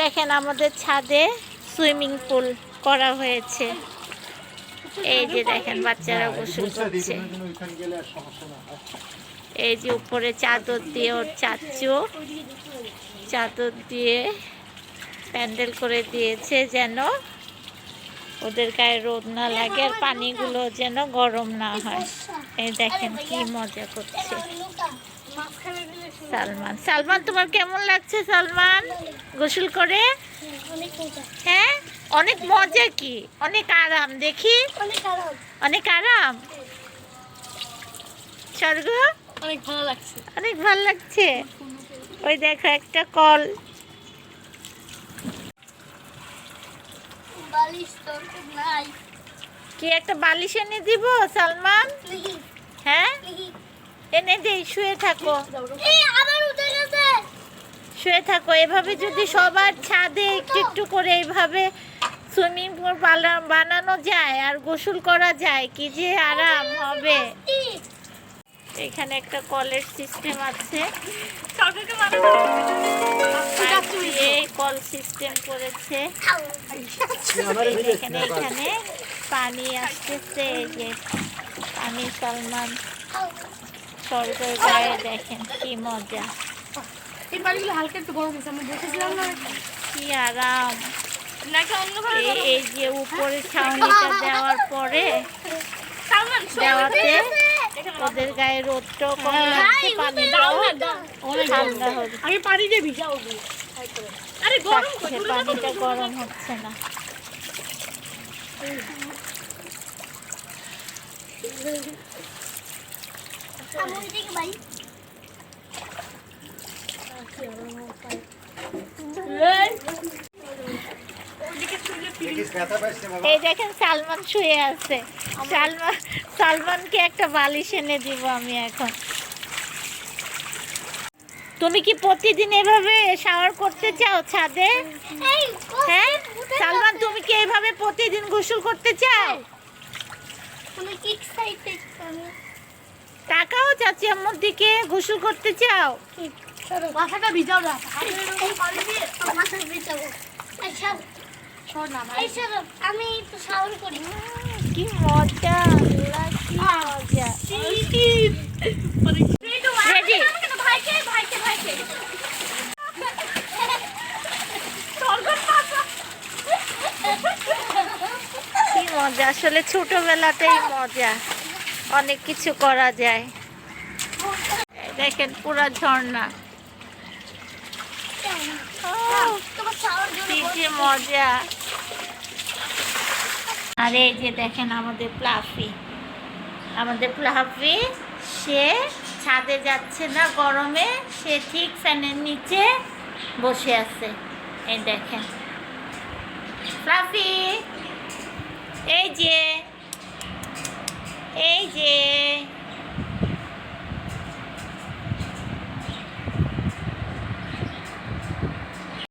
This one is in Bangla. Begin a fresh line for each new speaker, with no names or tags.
দেখেন আমাদের ছাদে সুইমিং পুল করা হয়েছে। এই যে দেখেন বাচ্চারা গোসল করছে। এই যে উপরে চাদর দিয়ে ওর চাচু চাদর দিয়ে প্যান্ডেল করে দিয়েছে যেন ওদের গায়ে রোদ না লাগে আর পানিগুলো যেন গরম না হয়। এই দেখেন কি মজা করছে। সালমান। সালমান তোমার কেমন লাগছে সালমান? গোসল করে? হ্যাঁ? অনেক মজা কি? অনেক আরাম দেখি। অনেক আরাম। স্বর্গ?
অনেক ভালো লাগছে।
অনেক ভালো লাগছে। ওই দেখো একটা কল।
বালিশ তো নাই।
কি একটা বালিশ এনে দিব সালমান? এনে দেই শুয়ে থাকো।
এই আবার উঠে গেছে।
শুয়ে থাকো এভাবে যদি সবার ছাদে একটু একটু করে এইভাবে সুইমিং পুল বানানো যায় আর গোসল করা যায় কি যে আরাম হবে। এখানে একটা কলের সিস্টেম আছে। দিয়ে কল সিস্টেম করেছে। এখানে এখানে পানি আসতেছে এই যে পানি সালমান। স্বর্গের গায়ে দেখেন কি মজা।
এই পানিগুলো হালকা একটু গরম হয়েছে আমি বসেছিলাম না?
কি আরাম। এই- যে উপরে ছাউনিটা দেওয়ার পরে দেওয়াতে ওদের গায়ে রোদটাও কম লাগছে পানিটাও ঠান্ডা হবে
আমি পানি দিয়ে ভিজাও আরে গরম
পানিটা গরম হচ্ছে না। এই দেখেন সালমান শুয়ে আছে। সালমান সালমানকে একটা বালিশ এনে দিব আমি এখন। তুমি কি প্রতিদিন এভাবে শাওয়ার করতে চাও ছাদে? হ্যাঁ? সালমান তুমি কি এইভাবে প্রতিদিন গোসল করতে চাও?
তুমি কি এক্সাইটেড
টাকাও চাচি আম্মুর দিকে গোসল করতে চাও?
মাথাটা ভিজাও না। মাথা ভিজাবো আচ্ছা আমি শাওয়ার করি।
কি মজা কি মজা। রেডি
ভাইকে ভাইকে ভাইকে।
কি মজা আসলে ছোটবেলাতেই মজা। অনেক কিছু করা যায়। দেখেন পুরা ঝর্ণা। মজা। আর এই যে দেখেন আমাদের প্লাফি আমাদের প্লাফি সে ছাদে যাচ্ছে না, গরমে। সে ঠিক ফ্যানের নিচে বসে আছে। এই দেখেন। প্লাফি এই যে যে